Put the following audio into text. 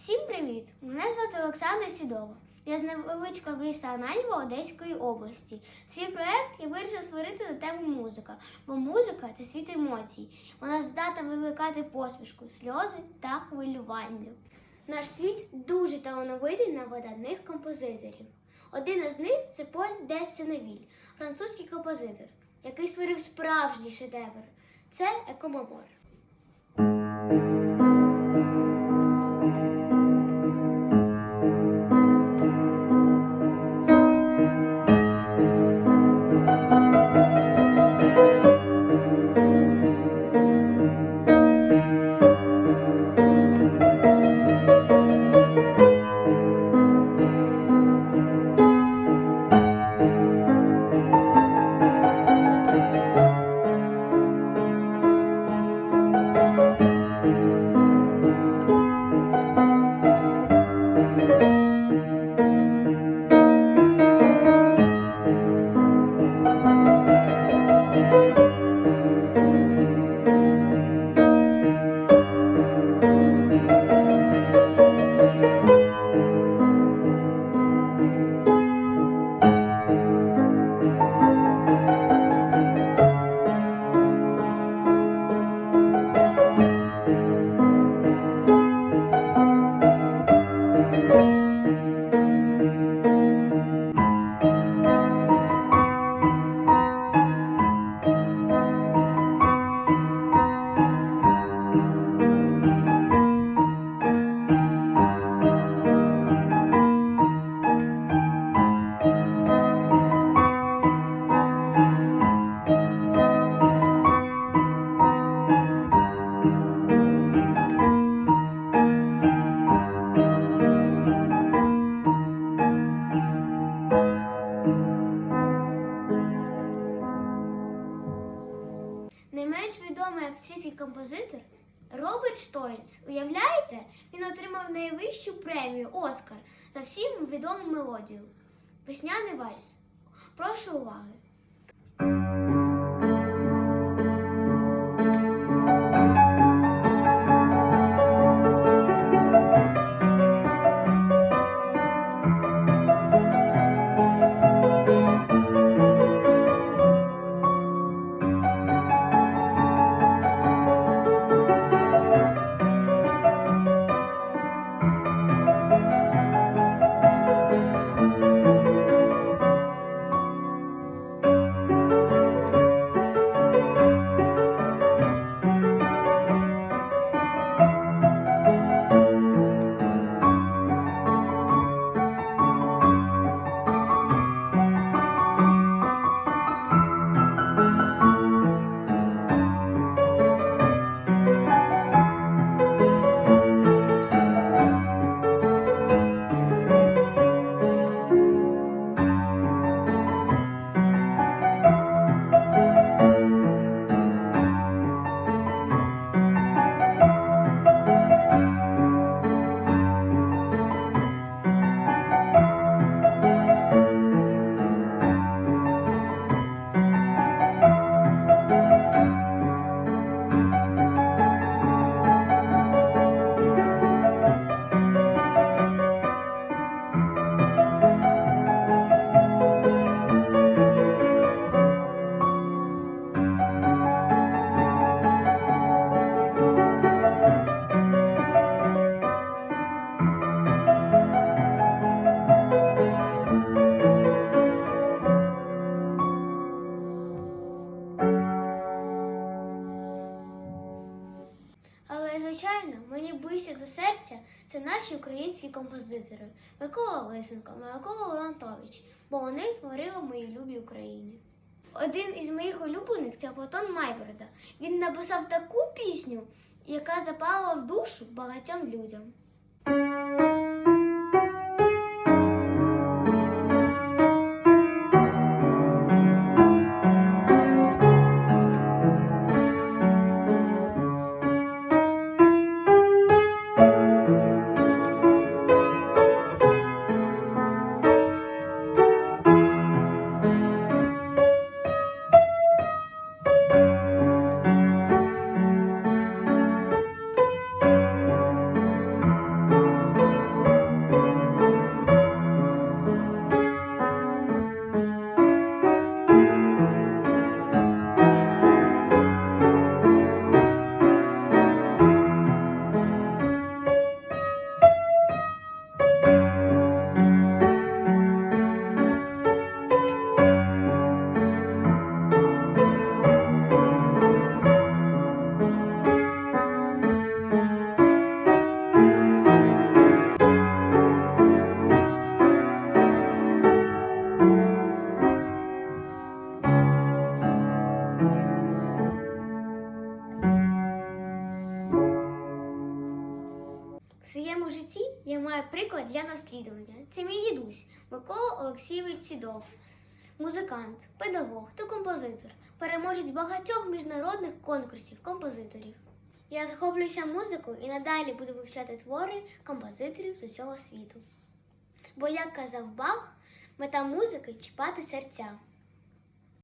Всім привіт! Мене звати Олександр Сідова. Я з невеличкого міста Ананьєва Одеської області. Свій проект я вирішила створити на тему музика, бо музика це світ емоцій. Вона здатна викликати посмішку, сльози та хвилювання. Наш світ дуже талановитий на видатних композиторів. Один із них це Поль де Сеневіль, французький композитор, який створив справжній шедевр. Це екомобор. Не менш відомий австрійський композитор Роберт Штольц. Уявляєте, він отримав найвищу премію Оскар за всім відому мелодію. Весняний вальс. Прошу уваги. Звичайно, мені ближче до серця це наші українські композитори Микола Лисенко, Микола Леонтович, бо вони створили мої любі України. Один із моїх улюблених це Платон Майборода. Він написав таку пісню, яка запала в душу багатьом людям. Своєму житті я маю приклад для наслідування. Це мій дідусь Микола Олексійович Сідов, музикант, педагог та композитор, переможець багатьох міжнародних конкурсів композиторів. Я захоплююся музикою і надалі буду вивчати твори композиторів з усього світу. Бо, як казав Бах, мета музики чіпати серця.